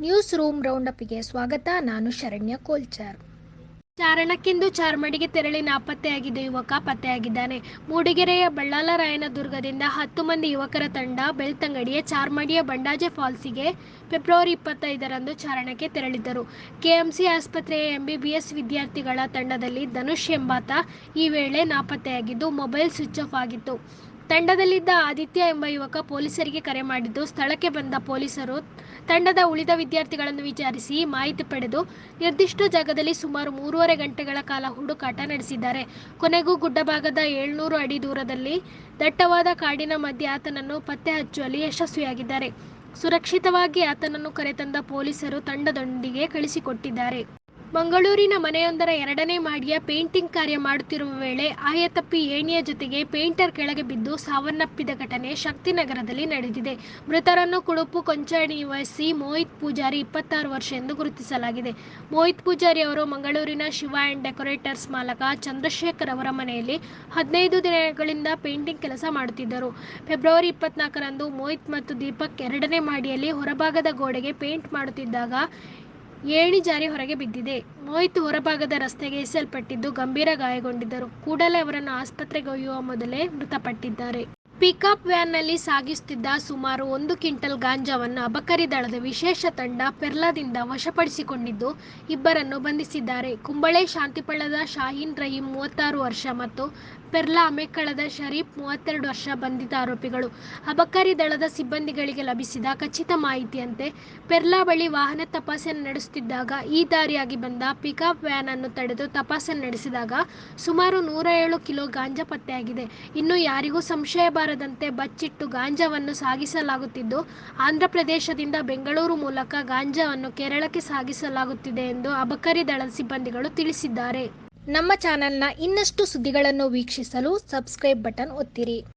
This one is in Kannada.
ನ್ಯೂಸ್ ರೂಮ್ ರೌಂಡಪ್ಗೆ ಸ್ವಾಗತ, ನಾನು ಶರಣ್ಯ ಕೋಲ್ಚಾರ್. ಚಾರಣಕ್ಕೆಂದು ಚಾರ್ಮಡಿಗೆ ತೆರಳಿ ನಾಪತ್ತೆಯಾಗಿದ್ದ ಯುವಕ ಪತ್ತೆಯಾಗಿದ್ದಾನೆ. ಮೂಡಿಗೆರೆಯ ಬಳ್ಳಾಲರಾಯನ ದುರ್ಗದಿಂದ ಹತ್ತು ಮಂದಿ ಯುವಕರ ತಂಡ ಬೆಳ್ತಂಗಡಿಯ ಚಾರ್ಮಡಿಯ ಬಂಡಾಜೆ ಫಾಲ್ಸಿಗೆ ಫೆಬ್ರವರಿ ಇಪ್ಪತ್ತೈದರಂದು ಚಾರಣಕ್ಕೆ ತೆರಳಿದ್ದರು. ಕೆಎಂಸಿ ಆಸ್ಪತ್ರೆಯ ಎಂಬಿಬಿಎಸ್ ವಿದ್ಯಾರ್ಥಿಗಳ ತಂಡದಲ್ಲಿ ಧನುಷ್ ಎಂಬಾತ ಈ ವೇಳೆ ನಾಪತ್ತೆಯಾಗಿದ್ದು, ಮೊಬೈಲ್ ಸ್ವಿಚ್ ಆಫ್ ಆಗಿತ್ತು. ತಂಡದಲ್ಲಿದ್ದ ಆದಿತ್ಯ ಎಂಬ ಯುವಕ ಪೊಲೀಸರಿಗೆ ಕರೆ ಮಾಡಿದ್ದು, ಸ್ಥಳಕ್ಕೆ ಬಂದ ಪೊಲೀಸರು ತಂಡದ ಉಳಿದ ವಿದ್ಯಾರ್ಥಿಗಳನ್ನು ವಿಚಾರಿಸಿ ಮಾಹಿತಿ ಪಡೆದು ನಿರ್ದಿಷ್ಟ ಜಾಗದಲ್ಲಿ ಸುಮಾರು ಮೂರುವರೆ ಗಂಟೆಗಳ ಕಾಲ ಹುಡುಕಾಟ ನಡೆಸಿದ್ದಾರೆ. ಕೊನೆಗೂ ಗುಡ್ಡಭಾಗದ ಏಳ್ನೂರು ಅಡಿ ದೂರದಲ್ಲಿ ದಟ್ಟವಾದ ಕಾಡಿನ ಮಧ್ಯೆ ಆತನನ್ನು ಪತ್ತೆ ಹಚ್ಚುವಲ್ಲಿ ಯಶಸ್ವಿಯಾಗಿದ್ದಾರೆ. ಸುರಕ್ಷಿತವಾಗಿ ಆತನನ್ನು ಕರೆತಂದ ಪೊಲೀಸರು ತಂಡದೊಂದಿಗೆ ಕಳಿಸಿಕೊಟ್ಟಿದ್ದಾರೆ. ಮಂಗಳೂರಿನ ಮನೆಯೊಂದರ ಎರಡನೇ ಮಹಡಿಯ ಪೇಂಟಿಂಗ್ ಕಾರ್ಯ ಮಾಡುತ್ತಿರುವ ವೇಳೆ ಆಯತಪ್ಪಿ ಏಣಿಯ ಜೊತೆಗೆ ಪೇಂಟರ್ ಕೆಳಗೆ ಬಿದ್ದು ಸಾವನ್ನಪ್ಪಿದ ಘಟನೆ ಶಕ್ತಿನಗರದಲ್ಲಿ ನಡೆದಿದೆ. ಮೃತರನ್ನು ಕುಡುಪು ಕೊಂಚಾಣಿ ನಿವಾಸಿ ಮೋಹಿತ್ ಪೂಜಾರಿ ಇಪ್ಪತ್ತಾರು ವರ್ಷ ಎಂದು ಗುರುತಿಸಲಾಗಿದೆ. ಮೋಹಿತ್ ಪೂಜಾರಿ ಅವರು ಮಂಗಳೂರಿನ ಶಿವ ಆ್ಯಂಡ್ ಡೆಕೋರೇಟರ್ಸ್ ಮಾಲಕ ಚಂದ್ರಶೇಖರ್ ಅವರ ಮನೆಯಲ್ಲಿ ಹದಿನೈದು ದಿನಗಳಿಂದ ಪೇಂಟಿಂಗ್ ಕೆಲಸ ಮಾಡುತ್ತಿದ್ದರು. ಫೆಬ್ರವರಿ ಇಪ್ಪತ್ನಾಲ್ಕರಂದು ಮೋಹಿತ್ ಮತ್ತು ದೀಪಕ್ ಎರಡನೇ ಮಹಡಿಯಲ್ಲಿ ಹೊರಭಾಗದ ಗೋಡೆಗೆ ಪೇಂಟ್ ಮಾಡುತ್ತಿದ್ದಾಗ ಏಣಿ ಜಾರಿ ಹೊರಗೆ ಬಿದ್ದಿದೆ. ಮೋಹಿತ್ ಹೊರಭಾಗದ ರಸ್ತೆಗೆ ಎಸೆಯಲ್ಪಟ್ಟಿದ್ದು ಗಂಭೀರ ಗಾಯಗೊಂಡಿದ್ದರು. ಕೂಡಲೇ ಅವರನ್ನು ಆಸ್ಪತ್ರೆಗೆ ಒಯ್ಯುವ ಮೊದಲೇ ಮೃತಪಟ್ಟಿದ್ದಾರೆ. ಪಿಕಪ್ ವ್ಯಾನ್ನಲ್ಲಿ ಸಾಗಿಸುತ್ತಿದ್ದ ಸುಮಾರು ಒಂದು ಕ್ವಿಂಟಲ್ ಗಾಂಜಾವನ್ನು ಅಬಕರಿ ದಳದ ವಿಶೇಷ ತಂಡ ಪೆರ್ಲಾದಿಂದ ವಶಪಡಿಸಿಕೊಂಡಿದ್ದು, ಇಬ್ಬರನ್ನು ಬಂಧಿಸಿದ್ದಾರೆ. ಕುಂಬಳೆ ಶಾಂತಿಪಳ್ಳದ ಶಾಹೀನ್ ರಹೀಂ ಮೂವತ್ತಾರು ವರ್ಷ ಮತ್ತು ಪೆರ್ಲಾ ಅಮೆಕ್ಕಳದ ಶರೀಫ್ ಮೂವತ್ತೆರಡು ವರ್ಷ ಬಂಧಿತ ಆರೋಪಿಗಳು. ಅಬಕಾರಿ ದಳದ ಸಿಬ್ಬಂದಿಗಳಿಗೆ ಲಭಿಸಿದ ಖಚಿತ ಮಾಹಿತಿಯಂತೆ, ಪೆರ್ಲಾ ಬಳಿ ವಾಹನ ತಪಾಸಣೆ ನಡೆಸುತ್ತಿದ್ದಾಗ, ಈ ದಾರಿಯಾಗಿ ಬಂದ ಪಿಕಪ್ ವ್ಯಾನ್ ಅನ್ನು ತಡೆದು ತಪಾಸಣೆ ನಡೆಸಿದಾಗ ಸುಮಾರು ನೂರ ಏಳು ಕಿಲೋ ಗಾಂಜಾ ಪತ್ತೆಯಾಗಿದೆ. ಇನ್ನು ಯಾರಿಗೂ ಸಂಶಯ ಬಾರದಂತೆ ಬಚ್ಚಿಟ್ಟು ಗಾಂಜಾವನ್ನು ಸಾಗಿಸಲಾಗುತ್ತಿದ್ದು, ಆಂಧ್ರಪ್ರದೇಶದಿಂದ ಬೆಂಗಳೂರು ಮೂಲಕ ಗಾಂಜಾವನ್ನು ಕೇರಳಕ್ಕೆ ಸಾಗಿಸಲಾಗುತ್ತಿದೆ ಎಂದು ಅಬಕಾರಿ ದಳದ ಸಿಬ್ಬಂದಿಗಳು ತಿಳಿಸಿದ್ದಾರೆ. ನಮ್ಮ ಚಾನೆಲ್ನ ಇನ್ನಷ್ಟು ಸುದ್ದಿಗಳನ್ನು ವೀಕ್ಷಿಸಲು ಸಬ್ಸ್ಕ್ರೈಬ್ ಬಟನ್ ಒತ್ತಿರಿ.